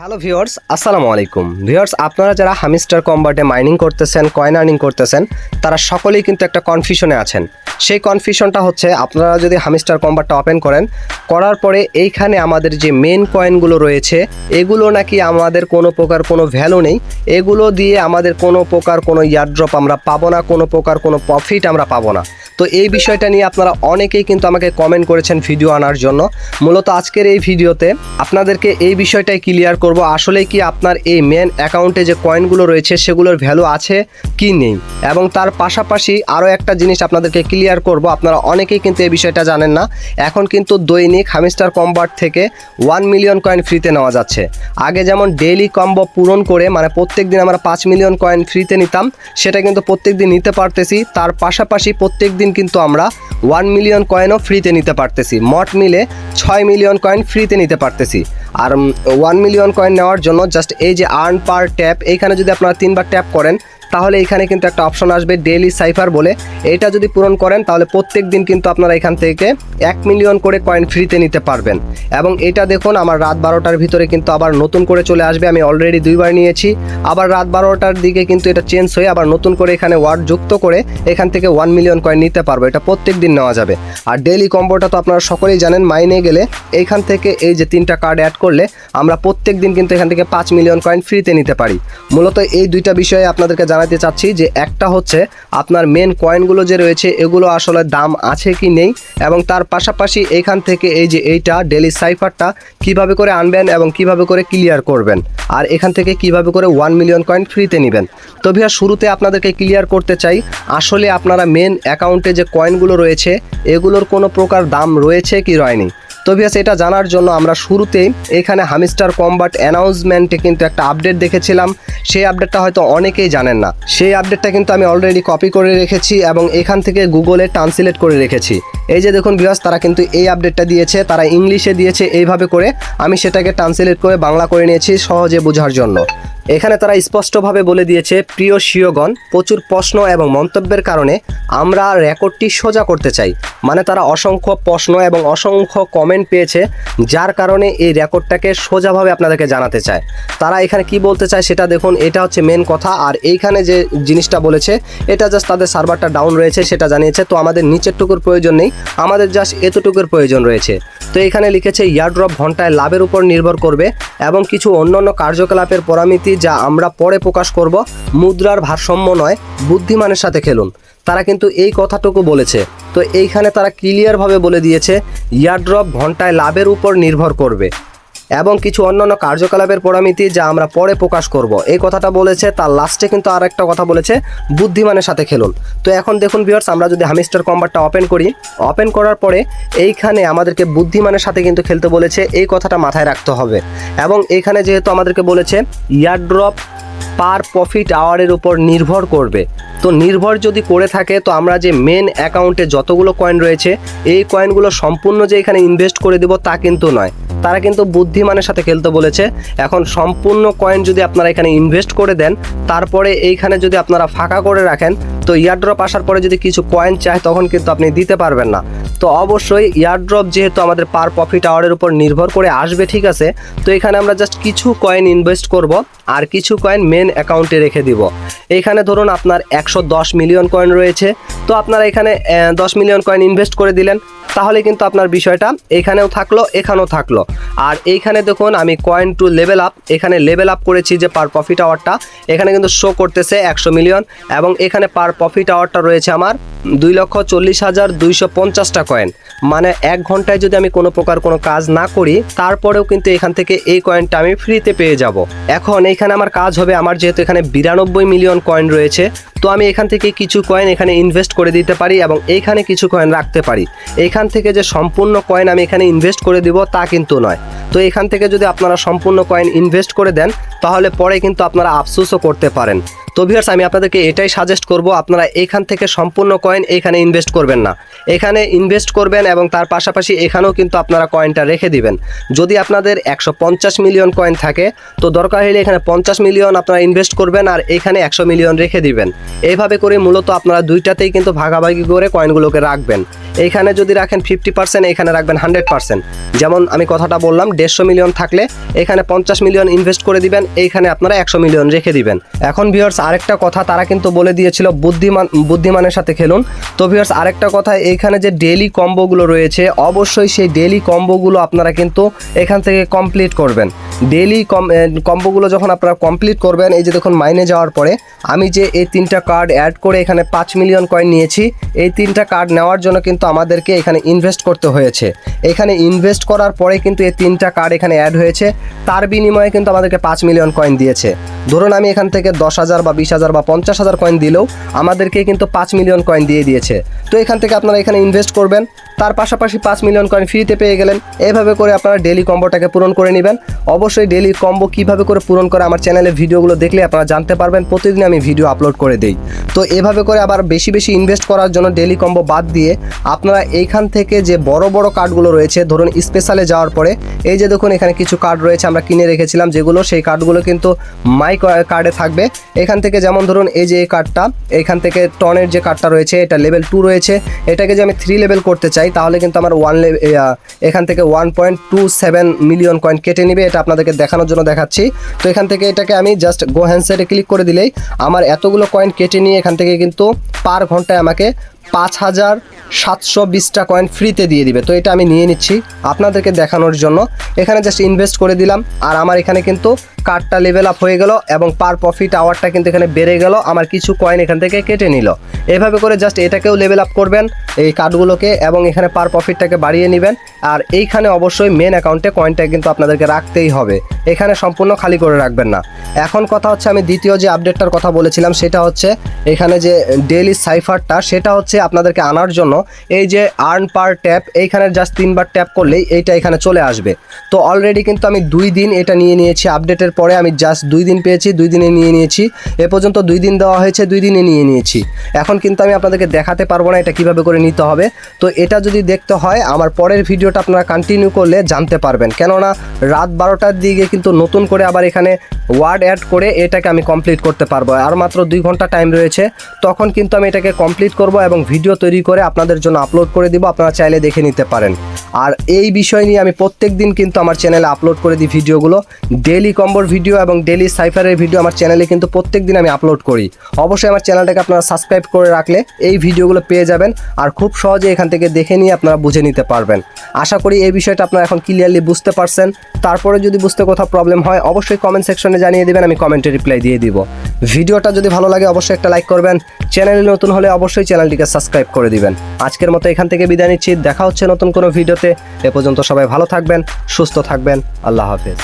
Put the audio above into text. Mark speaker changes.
Speaker 1: Hello viewers আসসালামু আলাইকুম viewers আপনারা যারা হামিস্টার কম্বাটে মাইনিং করতেছেন কয়েন আর্নিং করতেছেন, তারা সকলেই কিন্তু একটা কনফিউশনে আছেন। সেই কনফিউশনটা হচ্ছে, আপনারা যদি হামিস্টার কম্বাটটা ওপেন করেন, করার পরে এইখানে আমাদের যে মেন কয়েনগুলো রয়েছে, এগুলো নাকি আমাদের কোনো প্রকার কোনো ভ্যালু নেই। এগুলো দিয়ে আমাদের কোনো প্রকার কোনো ইয়ারড্রপ আমরা পাবো না, কোনো প্রকার কোনো প্রফিট আমরা পাবো না। তো এই বিষয়টা নিয়ে আপনারা অনেকেই কিন্তু আমাকে কমেন্ট করেছেন ভিডিও আনার জন্য। মূলত আজকের এই ভিডিওতে আপনাদেরকে এই বিষয়টাই ক্লিয়ার করব আসলে কি আপনার এই মেন অ্যাকাউন্টে যে কয়েনগুলো রয়েছে, সেগুলোর ভ্যালু আছে কি নেই? এবং তার পাশাপাশি আরও একটা জিনিস আপনাদেরকে ক্লিয়ার করব, আপনারা অনেকেই কিন্তু এই বিষয়টা জানেন না। এখন কিন্তু দৈনিক হামিস্টার কম্বার্ট থেকে ওয়ান মিলিয়ন কয়েন ফ্রিতে নেওয়া যাচ্ছে। আগে যেমন ডেইলি কম্বো পূরণ করে মানে প্রত্যেক দিন আমরা পাঁচ মিলিয়ন কয়েন ফ্রিতে নিতাম, সেটা কিন্তু প্রত্যেক দিন নিতে পারতেছি। তার পাশাপাশি প্রত্যেক দিন কিন্তু আমরা ওয়ান মিলিয়ন কয়েনও ফ্রিতে নিতে পারতেছি। মট মিলে ছয় মিলিয়ন কয়েন ফ্রিতে নিতে পারতেছি। আর ওয়ান মিলিয়ন কয়েন নেওয়ার জন্য জাস্ট এই যে আর্ন পার ট্যাপ এইখানে যদি আপনারা তিনবার ট্যাপ করেন তাহলে এখানে কিন্তু একটা অপশন আসবে ডেইলি সাইফার বলে। এটা যদি পূরণ করেন, তাহলে প্রত্যেক দিন কিন্তু আপনারা এখান থেকে এক মিলিয়ন করে কয়েন ফ্রিতে নিতে পারবেন। এবং এটা দেখুন, আমার রাত বারোটার ভিতরে কিন্তু আবার নতুন করে চলে আসবে। আমি অলরেডি দুইবার নিয়েছি। আবার রাত বারোটার দিকে কিন্তু এটা চেঞ্জ হয়ে আবার নতুন করে এখানে ওয়ার্ড যুক্ত করে এখান থেকে ওয়ান মিলিয়ন কয়েন নিতে পারব। এটা প্রত্যেক দিন নেওয়া যাবে। আর ডেইলি কম্বোটা তো আপনারা সকলেই জানেন মাইনে গেলে এইখান থেকে এই যে তিনটা কার্ড অ্যাড করলে আমরা প্রত্যেক দিন কিন্তু এখান থেকে পাঁচ মিলিয়ন কয়েন ফ্রিতে নিতে পারি। মূলত এই দুইটা বিষয়ে আপনাদেরকে জানাতে চাচ্ছি যে একটা হচ্ছে আপনার মেন কয়েনগুলো যে রয়েছে, এগুলো আসলে দাম আছে কি নেই এবং তার পাশাপাশি এইখান থেকে এই যে এইটা ডেলি সাইফারটা কীভাবে করে আনবেন এবং কীভাবে করে ক্লিয়ার করবেন আর এখান থেকে কীভাবে করে ওয়ান মিলিয়ন কয়েন ফ্রিতে নেবেন। তো ভিয়া শুরুতে আপনাদেরকে ক্লিয়ার করতে চাই, আসলে আপনারা মেন অ্যাকাউন্টে যে কয়েনগুলো রয়েছে, এগুলোর কোনো প্রকার দাম রয়েছে কি রয়নি? তো ভিয়াস এটা জানার জন্য আমরা শুরুতেই এখানে হামিস্টার কম্বাট অ্যানাউন্সমেন্টে কিন্তু একটা আপডেট দেখেছিলাম। সেই আপডেটটা হয়তো অনেকেই জানেন না। সেই আপডেটটা কিন্তু আমি অলরেডি কপি করে রেখেছি এবং এখান থেকে গুগলে ট্রান্সলেট করে রেখেছি। এই যে দেখুন বিয়াস তারা কিন্তু এই আপডেটটা দিয়েছে, তারা ইংলিশে দিয়েছে, এইভাবে করে আমি সেটাকে ট্রান্সলেট করে বাংলা করে নিয়েছি সহজে বোঝার জন্য। এখানে তারা স্পষ্টভাবে বলে দিয়েছে, প্রিয় শিয়গণ প্রচুর প্রশ্ন এবং মন্তব্যের কারণে আমরা রেকর্ডটি সোজা করতে চাই। মানে তারা অসংখ্য প্রশ্ন এবং অসংখ্য কমেন্ট পেয়েছে, যার কারণে এই রেকর্ডটাকে সোজাভাবে আপনাদেরকে জানাতে চায়। তারা এখানে কি বলতে চায় সেটা দেখুন, এটা হচ্ছে মেন কথা। আর এইখানে যে জিনিসটা বলেছে, এটা জাস্ট তাদের সার্ভারটা ডাউন রয়েছে, সেটা জানিয়েছে। তো আমাদের নিচের টুকুর প্রয়োজন নেই, আমাদের জাস্ট এতটুকুর প্রয়োজন রয়েছে। তো এখানে লিখেছে, ইয়ারড্রপ ঘন্টায় লাভের উপর নির্ভর করবে এবং কিছু অন্যান্য কার্যকলাপের পরামিতি যা আমরা পরে প্রকাশ করব, মুদ্রার ভারসাম্য নয়, বুদ্ধিমানের সাথে খেলুন। তারা কিন্তু এই কথাটুকু বলেছে। তো এইখানে তারা ক্লিয়ারভাবে বলে দিয়েছে ইয়ারড্রপ ঘন্টায় লাভের উপর নির্ভর করবে। এবং কিছু অন্যান্য কার্যকলাপের পরামিতি যা আমরা পরে প্রকাশ করব। এই কথাটা বলেছে, তার লাস্টে কিন্তু আর একটা কথা বলেছে, বুদ্ধিমানের সাথে খেলুন। তো এখন দেখুন বিয়ার্স আমরা যদি হামিস্টার কম্বারটা ওপেন করি ওপেন করার পরে এইখানে আমাদেরকে বুদ্ধিমানের সাথে কিন্তু খেলতে বলেছে, এই কথাটা মাথায় রাখতে হবে। এবং এখানে যেহেতু আমাদেরকে বলেছে ইয়ারড্রপ পার প্রফিট আওয়ারের উপর নির্ভর করবে। তো নির্ভর যদি করে থাকে, তো আমরা যে মেন অ্যাকাউন্টে যতগুলো কয়েন রয়েছে, এই কয়েনগুলো সম্পূর্ণ যে এখানে ইনভেস্ট করে দেব তা কিন্তু নয়। তারা কিন্তু বুদ্ধিমানের সাথে খেলতে বলেছে। এখন সম্পূর্ণ কয়েন যদি আপনারা এখানে ইনভেস্ট করে দেন, তারপরে এইখানে যদি আপনারা ফাঁকা করে রাখেন, তো ইয়ারড্রপ আসার পরে যদি কিছু কয়েন চায়, তখন কিন্তু আপনি দিতে পারবেন না। তো অবশ্যই ইয়ারড্রপ যেহেতু আমাদের পার প্রফিট আওয়ারের উপর নির্ভর করে আসবে, ঠিক আছে? তো এখানে আমরা জাস্ট কিছু কয়েন ইনভেস্ট করব আর কিছু কয়েন মেন অ্যাকাউন্টে রেখে দিব। এখানে ধরুন আপনার একশো দশ মিলিয়ন কয়েন রয়েছে। তো আপনারা এখানে দশ মিলিয়ন কয়েন ইনভেস্ট করে দিলেন। তাহলে কিন্তু আপনার বিষয়টা এখানেও থাকল এখানেও থাকল। আর এইখানে দেখুন, আমি কয়েন টু লেভেল আপ এখানে লেভেল আপ করেছি যে পার প্রফিট আওয়ারটা এখানে কিন্তু শো করতেছে একশো মিলিয়ন, এবং এখানে পার প্রফিট আওয়ারটা রয়েছে আমার দুই লক্ষ চল্লিশ হাজার দুইশো পঞ্চাশটা কয়েন মানে এক ঘন্টায় যদি আমি কোনো প্রকার কোনো কাজ না করি, তারপরেও কিন্তু এখান থেকে এই কয়েনটা আমি ফ্রিতে পেয়ে যাব। এখন এখানে আমার কাজ হবে, আমার যেহেতু এখানে বিরানব্বই মিলিয়ন কয়েন রয়েছে, তো আমি এখান থেকে কিছু কয়েন এখানে ইনভেস্ট করে দিতে পারি এবং এইখানে কিছু কয়েন রাখতে পারি। এখান থেকে যে সম্পূর্ণ কয়েন আমি এখানে ইনভেস্ট করে দিব, তা কিন্তু নয়। তো এখান থেকে যদি আপনারা সম্পূর্ণ কয়েন ইনভেস্ট করে দেন, তাহলে পরে কিন্তু আপনারা আফসোসও করতে পারেন। তো ভিউয়ার্স আমি আপনাদেরকে এটাই সাজেস্ট করব, আপনারা এখান থেকে সম্পূর্ণ কয়েন এখানে ইনভেস্ট করবেন না। এখানে ইনভেস্ট করবেন এবং তার পাশাপাশি এখানেও কিন্তু আপনারা কয়েনটা রেখে দিবেন। যদি আপনাদের একশো পঞ্চাশ মিলিয়ন কয়েন থাকে, তো দরকার হলে এখানে পঞ্চাশ মিলিয়ন আপনারা ইনভেস্ট করবেন আর এখানে একশো মিলিয়ন রেখে দিবেন। এইভাবে করে মূলত আপনারা দুইটাতেই কিন্তু ভাগাভাগি করে কয়েনগুলোকে রাখবেন। এইখানে যদি রাখেন ফিফটি পার্সেন্ট এইখানে রাখবেন হান্ড্রেড পার্সেন্ট যেমন আমি কথাটা বললাম, দেড়শো মিলিয়ন থাকলে এখানে পঞ্চাশ মিলিয়ন ইনভেস্ট করে দিবেন, এইখানে আপনারা একশো মিলিয়ন রেখে দিবেন। এখন ভিউয়ার্স আরেকটা কথা তারা কিন্তু বলে দিয়েছিল, বুদ্ধিমান, বুদ্ধিমানের সাথে খেলুন। তো ভিউয়ার্স আরেকটা কথা, এইখানে যে ডেলি কম্বোগুলো রয়েছে, অবশ্যই সেই ডেলি কম্বোগুলো আপনারা কিন্তু এখান থেকে কমপ্লিট করবেন। ডেলি কম কম্বোগুলো যখন আপনারা কমপ্লিট করবেন, এই যে দেখুন মাইনে যাওয়ার পরে, আমি যে এই তিনটা কার্ড অ্যাড করে এখানে পাঁচ মিলিয়ন কয়েন নিয়েছি, এই তিনটা কার্ড নেওয়ার জন্য কিন্তু আমাদেরকে এখানে ইনভেস্ট করতে হয়েছে। এখানে ইনভেস্ট করার পরে কিন্তু এই তিনটা কার্ড এখানে অ্যাড হয়েছে। তার বিনিময়ে কিন্তু আমাদেরকে পাঁচ মিলিয়ন কয়েন দিয়েছে। ধরুন আমি এখান থেকে দশ হাজার বা বিশ হাজার বা পঞ্চাশ হাজার কয়েন দিলেও আমাদেরকে কিন্তু পাঁচ মিলিয়ন কয়েন দিয়ে দিয়েছে। তো এখান থেকে আপনারা এখানে ইনভেস্ট করবেন। তার পাশাপাশি পাঁচ মিলিয়ন কয়েন ফ্রিতে পেয়ে গেলেন। এভাবে করে আপনারা ডেলি কম্বোটাকে পূরণ করে নেবেন। অবশ্যই ডেলি কম্বো কীভাবে করে পূরণ করে আমার চ্যানেলে ভিডিওগুলো দেখলে আপনারা জানতে পারবেন। প্রতিদিন আমি ভিডিও আপলোড করে দেই। তো এভাবে করে আবার বেশি বেশি ইনভেস্ট করার জন্য ডেলি কম্বো বাদ দিয়ে আপনারা এইখান থেকে যে বড় বড় কার্ডগুলো রয়েছে, ধরুন স্পেশালে যাওয়ার পরে, এই যে দেখুন এখানে কিছু কার্ড রয়েছে আমরা কিনে রেখেছিলাম যেগুলো, সেই কার্ডগুলো কিন্তু মাই কার্ডে থাকবে। এখান থেকে যেমন ধরুন এই যে এই কার্ডটা এখান থেকে টনের যে কার্ডটা রয়েছে, এটা লেভেল টু রয়েছে। এটাকে যে আমি থ্রি লেভেল করতে চাই তাহলে কিন্তু আমার ওয়ান এখান থেকে one point two seven million coin কেটে নিবে, এটা আপনাদেরকে দেখানোর জন্য দেখাচ্ছি। তো এখান থেকে এটাকে আমি জাস্ট গো হ্যান্ডসেটে ক্লিক করে দিলেই আমার এতগুলো কয়েন কেটে নিয়ে এখান থেকে কিন্তু পার ঘন্টায় আমাকে পাঁচ হাজার সাতশো বিশটা কয়েন ফ্রিতে দিয়ে দিবে। তো এটা আমি নিয়ে নিচ্ছি আপনাদেরকে দেখানোর জন্য। এখানে জাস্ট ইনভেস্ট করে দিলাম। আর আমার এখানে কিন্তু কার্ডটা লেভেল আপ হয়ে গেল এবং পার প্রফিট আওয়ারটা কিন্তু এখানে বেড়ে গেল। আমার কিছু কয়েন এখান থেকে কেটে নিল। এভাবে করে জাস্ট এটাকেও লেভেল আপ করবেন এই কার্ডগুলোকে এবং এখানে পার প্রফিটটাকে বাড়িয়ে নেবেন। আর এইখানে অবশ্যই মেন অ্যাকাউন্টে কয়েনটা কিন্তু আপনাদেরকে রাখতেই হবে। এখানে সম্পূর্ণ খালি করে রাখবেন না। এখন কথা হচ্ছে আমি দ্বিতীয় যে আপডেটটার কথা বলেছিলাম, সেটা হচ্ছে এখানে যে ডেইলি সাইফারটা সেটা হচ্ছে আপনাদেরকে আনার জন্য এই যে আর্ন পার ট্যাপ এইখানে জাস্ট তিনবার ট্যাপ করলেই এইটা এখানে চলে আসবে। তো অলরেডি কিন্তু আমি দুই দিন এটা নিয়ে নিয়েছি আপডেটের পরে আমি জাস্ট দুই দিন পেয়েছি, দুই দিনে নিয়ে নিয়েছি। এ পর্যন্ত দুই দিন দেওয়া হয়েছে, দুই দিনে নিয়ে নিয়েছি। এখন কিন্তু আমি আপনাদেরকে দেখাতে পারব না এটা কীভাবে করে নিতে হবে। তো এটা যদি দেখতে হয়, আমার পরের ভিডিওটা আপনারা কন্টিনিউ করলে জানতে পারবেন। কেননা রাত বারোটার দিকে কিন্তু নতুন করে আবার এখানে ওয়ার্ড অ্যাড করে এটাকে আমি কমপ্লিট করতে পারব। আর মাত্র দুই ঘণ্টা টাইম রয়েছে, তখন কিন্তু আমি এটাকে কমপ্লিট করব এবং ভিডিও তৈরি করে আপনাদের জন্য আপলোড করে দিব, আপনারা চাইলে দেখে নিতে পারেন। আর এই বিষয় নিয়ে আমি প্রত্যেক দিন কিন্তু আমার চ্যানেলে আপলোড করে দিই ভিডিওগুলো। ডেলি কম্বোর ভিডিও এবং ডেলি সাইফারের ভিডিও আমার চ্যানেলে কিন্তু প্রত্যেক দিন আমি আপলোড করি। অবশ্যই আমার চ্যানেলটাকে আপনারা সাবস্ক্রাইব করে রাখলে এই ভিডিওগুলো পেয়ে যাবেন আর খুব সহজে এখান থেকে দেখে নিয়ে আপনারা বুঝে নিতে পারবেন। আশা করি এই বিষয়টা আপনারা এখন ক্লিয়ারলি বুঝতে পারছেন। তারপরে যদি বুঝতে কোথাও প্রবলেম হয়, অবশ্যই কমেন্ট সেকশনে জানিয়ে দেবেন, আমি কমেন্টে রিপ্লাই দিয়ে দিব। ভিডিওটা যদি ভালো লাগে, অবশ্যই একটা লাইক করবেন। চ্যানেলে নতুন হলে অবশ্যই চ্যানেলটিকে সাবস্ক্রাইব করে দিবেন। আজকের মতো এখান থেকে বিদায় নিচ্ছি। দেখা হচ্ছে নতুন কোনো ভিডিওতে। এ পর্যন্ত সবাই ভালো থাকবেন, সুস্থ থাকবেন। আল্লাহ হাফেজ।